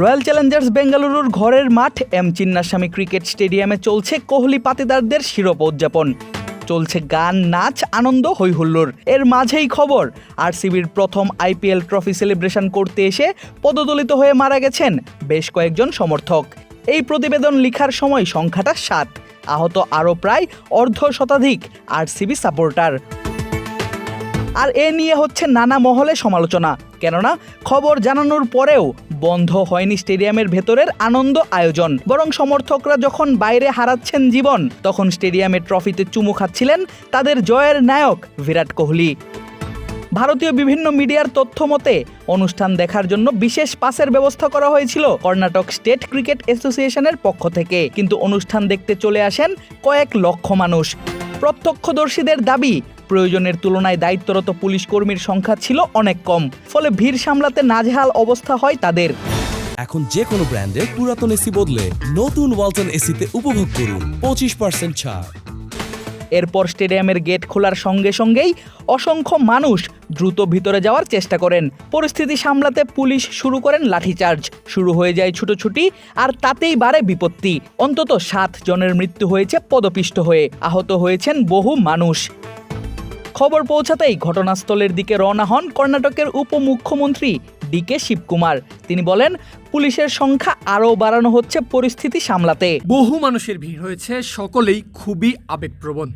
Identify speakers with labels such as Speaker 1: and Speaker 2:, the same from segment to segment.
Speaker 1: Royal Challengers বেঙ্গালুরুর ঘরের মাঠ এম চিন্নাস্বামী ক্রিকেট স্টেডিয়ামে চলছে কোহলি পাতিদারদের শিরোপ উদযাপন। চলছে গান, নাচ, আনন্দ হৈহুল্লোর এর মাঝেই খবর আরসিবির প্রথম আইপিএল ট্রফি সেলিব্রেশন করতে এসে পদদলিত হয়ে মারা গেছেন বেশ কয়েকজন সমর্থক। এই প্রতিবেদন লিখার সময় সংখ্যাটা সাত। আহত আরও প্রায় অর্ধ শতাধিক আরসিবি সাপোর্টার আর এ নিয়ে হচ্ছে নানা মহলে সমালোচনা। কেননা খবর জানানোর পরেও বন্ধ হয়নি স্টেডিয়ামের ভেতরের আনন্দ আয়োজন। বরং সমর্থকরা যখন বাইরে হারাচ্ছেন জীবন, তখন স্টেডিয়ামে ট্রফিতে চুমু খাচ্ছিলেন তাদের জয়ের নায়ক বিরাট কোহলি। ভারতীয় বিভিন্ন মিডিয়ার তথ্য মতে, অনুষ্ঠান দেখার জন্য বিশেষ পাসের ব্যবস্থা করা হয়েছিল কর্ণাটক স্টেট ক্রিকেট অ্যাসোসিয়েশনের পক্ষ থেকে। কিন্তু অনুষ্ঠান দেখতে চলে আসেন কয়েক লক্ষ মানুষ। প্রত্যক্ষদর্শীদের দাবি প্রয়োজনের তুলনায় দায়িত্বরত পুলিশ কর্মীর সংখ্যা ছিল অনেক কম ফলে ভিড় সামলাতে নাজেহাল অবস্থা হয় তাদের।
Speaker 2: এখন যে কোনো ব্র্যান্ডের পুরাতন এসি বদলে নতুন ওয়ালটন এসিতে উপভোগ করুন পঁচিশ পার্সেন্ট ছাড়।
Speaker 1: এরপর স্টেডিয়ামের গেট খোলার সঙ্গে সঙ্গেই অসংখ্য মানুষ দ্রুত ভিতরে যাওয়ার চেষ্টা করেন। পরিস্থিতি সামলাতে পুলিশ শুরু করেন লাঠিচার্জ। শুরু হয়ে যায় ছুটোছুটি আর তাতেই বাড়ে বিপত্তি। অন্তত সাত জনের মৃত্যু হয়েছে পদপিষ্ট হয়ে। আহত হয়েছেন বহু মানুষ। খবর পৌঁছাতেই ঘটনাস্থলের দিকে রওনা হন কর্ণাটকের উপমুখ্যমন্ত্রী ডিকে শিবকুমার। তিনি বলেন, পুলিশের সংখ্যা আরও বাড়ানো হচ্ছে পরিস্থিতি সামলাতে।
Speaker 3: বহু মানুষের ভিড় হয়েছে, সকলেই খুবই আবেগপ্রবণ।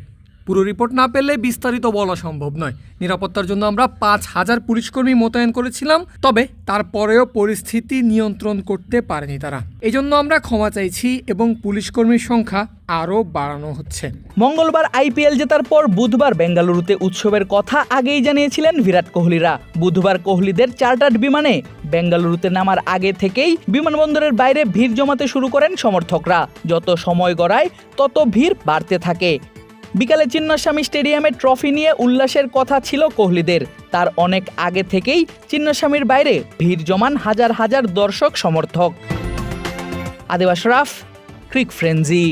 Speaker 3: পুরো রিপোর্ট না পেলে বিস্তারিত বলা সম্ভব নয়। নিরাপত্তার জন্য আমরা পাঁচ হাজার পুলিশকর্মী মোতায়েন করেছিলাম, তবে তারপরেও পরিস্থিতি নিয়ন্ত্রণ করতে পারেনি তারা। এই জন্য আমরা ক্ষমা চাইছি এবং পুলিশকর্মীর সংখ্যা আরও বাড়ানো হচ্ছে।
Speaker 1: মঙ্গলবার আইপিএল জেতার পর বুধবার বেঙ্গালুরুতে উৎসবের কথা আগেই জানিয়েছিলেন বিরাট কোহলিরা। বুধবার কোহলিদের চার্টার্ড বিমানে বেঙ্গালুরুতে নামার আগে থেকেই বিমানবন্দরের বাইরে ভিড় জমাতে শুরু করেন সমর্থকরা। যত সময় গড়ায়, তত ভিড় বাড়তে থাকে। বিকালে চিন্নস্বামী স্টেডিয়ামে ট্রফি নিয়ে উল্লাসের কথা ছিল কোহলিদের। তার অনেক আগে থেকেই চিন্নস্বামীর বাইরে ভিড় জমান হাজার হাজার দর্শক সমর্থক। আদিবাস রাফ, ক্রিক ফ্রেন্জি